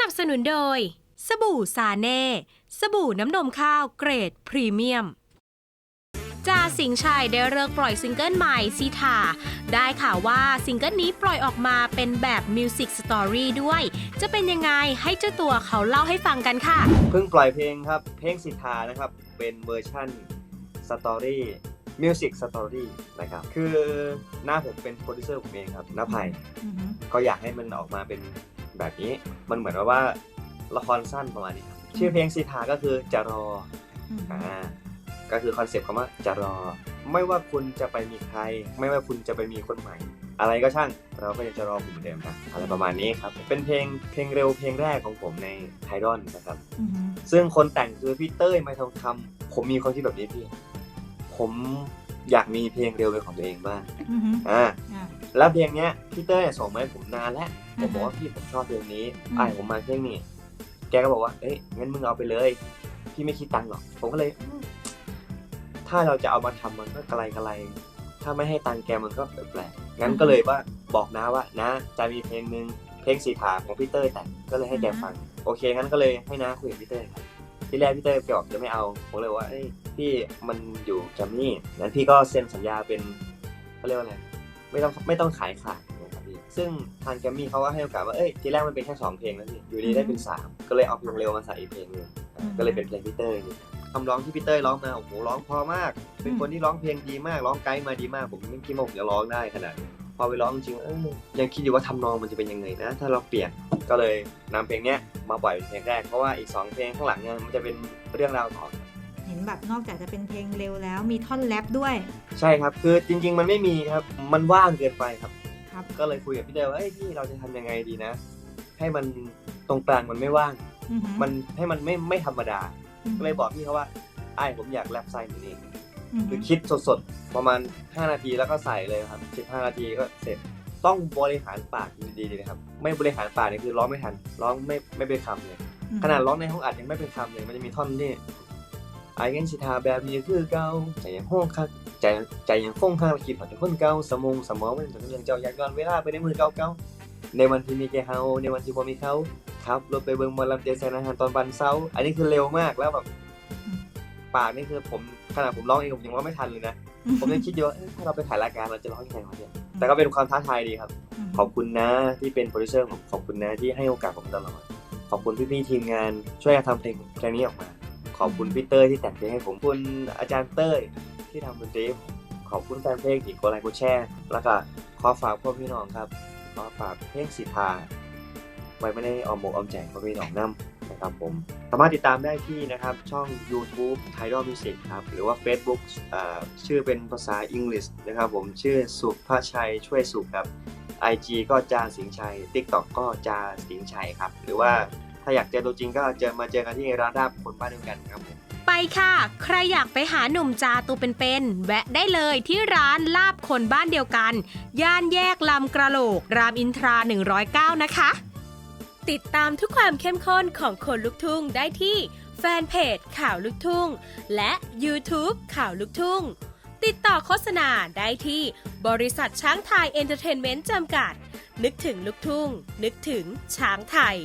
นับสนุนโดย สบู่ซาเน่ สบู่น้ำนมข้าวเกรดพรีเมียมจาสิงห์ชัยได้เลิกปล่อยซิงเกิลใหม่ซีทาได้ข่าวว่าซิงเกิลนี้ปล่อยออกมาเป็นแบบมิวสิกสตอรี่ด้วย จะเป็นยังไงให้เจ้าตัวเขาเล่าให้ฟังกันค่ะ เพิ่งปล่อยเพลงครับ เพลงสิทธานะครับ เป็นเวอร์ชั่นสตอรี่มิวสิกสตอรี่นะครับ คือหน้าผมเป็นโปรดิวเซอร์ผมเองครับหน้าไผ่อือฮึก็อยากให้มันออกมาเป็น แบบนี้ มันเหมือนว่าละครสั้นประมาณนี้ครับชื่อเพลงสิทธาก็คือจะรออือฮึอ่าก็คือคอนเซ็ปต์คำว่าจะรอ ไม่ว่าคุณจะไปมีใคร ไม่ว่าคุณจะไปมีคนใหม่ อะไรก็ช่างเราก็ยังจะรอคุณเหมือนเดิมครับอะไรประมาณนี้ครับ เป็นเพลงเพลงเร็วเพลงแรกของผมในไทดอนนะครับอือฮึซึ่งคนแต่งคือพี่เต้ยไมทองคำผมมีความคิดแบบนี้พี่ ผมอยากมีเพลงเร็วเป็นของตัวเองบ้างอือฮึอ่าอ่า แล้วเพลงเนี้ยพี่เต้ยส่งมาให้ผมนานแล้วผอืมอฮึบอกว่าพี่ผมชอบเพลงนี้อืมอ่าผมมาเพลงนี้แกก็บอกว่าเอ้ยงั้นมึงเอาไปเลยพี่ไม่คิดตังค์หรอกผมก็เลยอืมถ้าเราจะเอามาทำมันก็ไกลไกลถ้าไม่ให้ตังค์แกมันก็แปลกๆงั้นก็เลยว่าบอกนะว่านะจะมีเพลงหนึ่งเพลงสีขาของพี่เต้ยแต่งก็เลยให้แกฟัง โอเคงั้นก็เลยให้น้าคุยกับพี่เต้ยครับที่แรกพี่เต้ยแกบอกจะไม่เอาผมเลยว่าเอ้ยพี่มันอยู่แกรมมี่งั้นพี่ก็เซ็นสัญญาเป็นเขาเรียกว่าอะไร ไม่ต้องไม่ต้องขายขาดนะครับพี่ซึ่งทางแกรมมี่เขาก็ให้โอกาสว่าเอ้ยทีแรกมันเป็นแค่สองเพลงแล้วพี่อยู่ดีได้เป็นสามก็เลยเอาเพลงเร็วมาใส่อีกเพลงหนึงอ่าก็เลยเป็นเพลงพี่เต้ยนี่คำร้องที่พี่เต้ยร้องมาโอ้โหร้องเพอมาก เป็นคนที่ร้องเพลงดีมากร้องไกด์มาดีมากผมไม่คิดว่าผมจะร้องได้ขนาดนี้พอไปร้องจริงๆเออยังคิดอยู่ว่าทำนองมันจะเป็นยังไงนะ ถ้าเราเปลี่ยนก็เลยนำเพลงเนี้ยมาปล่อยเป็นเพลงแรกเพราะว่าอีกสองเพลงข้างหลังเนี่ยมันจะเป็นเรื่องราวต่อ เห็นแบบนอกจากจะเป็นเพลงเร็วแล้ว มีท่อนแรปด้วย ใช่ครับ คือจริง ๆ มันไม่มีครับ มันว่างเกินไปครับ ครับ ก็เลยคุยกับพี่เดวว่าเอ้ยพี่เราจะทำยังไงดีนะ ให้มันตรงกลางมันไม่ว่าง อือฮึมันให้มันไม่ไม่ธรรมดา อือฮึก็เลยบอกพี่เขาว่าไอ้ายผมอยากแรปไซน์นี่อือคืฮึอคิดสดๆ ประมาณ 5 นาทีแล้วก็ใส่เลยครับ 15 นาทีก็เสร็จ ต้องบริหารปากดีๆนะครับ ไม่บริหารปากนี่คือร้องไม่ทัน ร้องไม่ไม่เป็นคำเลย ขนาดร้องในห้องอัดยังไม่เป็นคำเลย มันจะมีท่อนที่ ไอ้เงินสิทาแบบนี้คือเก่าใจยังห้องคักใจใจยังฟงข้างคิดว่าจะคนเก่าสมองสมองมันจะเรื่องเจ้าอยากย้อนเวลาไปในมือเก่าๆในวันที่มีแกเฮาในวันที่บ่มีเขาครับรถไปเบิ่งหมอลำเจแสนอาหารตอนบันเช้าอันนี้คือเร็วมากแล้วแบบปากนี่คือผมขนาดผมร้องเองผมยังร้องไม่ทันเลยนะผมยังคิดอยู่ว่าเอ๊ะถ้าเราไปถ่ายรายการเราจะร้องยังไงวะเนี่ยแต่ก็เป็นความท้าทายดีครับ ขอบคุณนะที่เป็นโปรดิวเซอร์ผมขอบคุณนะที่ให้โอกาสผมตลอดขอบคุณพี่ๆทีมงานช่วยกันทำเพลงเพลงนี้ออกมา ขอบคุณพี่เต้ยที่แต่งเพลงให้ผมคุณอาจารย์เต้ยที่ทำดนตรีขอบคุณแฟนเพลงที่กดไลค์กดแชร์แล้วก็ขอฝากพ่อพี่น้องครับขอฝากเพลงสิทธาไว้ไม่ได้ออมอกออมใจพ่อพี่น้องนํนะครับผมสามารถติดตามได้ที่นะครับช่อง YouTube Tidal Music ครับหรือว่า Facebook ชื่อเป็นภาษาอังกฤษนะครับผมชื่อสุภาชัยช่วยสุขครับ IG ก็จาสิงชัย TikTok ก็จาสิงชัยครับ หรือว่า ถ้าอยากเจอตัวจริงก็เจอมาเจอกันที่ร้านราบคนบ้านเดียวกันครับผมไปค่ะ ใครอยากไปหาหนุ่มจาตัวเป็นๆแวะได้เลยที่ร้านลาบคนบ้านเดียวกัน ย่านแยกลำกระโหลก รามอินทรา 109 นะคะ ติดตามทุกความเข้มข้นของคนลุกทุ่งได้ที่แฟนเพจข่าวลุกทุ่ง และ YouTube ข่าวลุกทุ่ง ติดต่อโฆษณาได้ที่บริษัทช้างไทยเอนเตอร์เทนเมนต์จำกัด นึกถึงลุกทุ่ง นึกถึงช้างไทย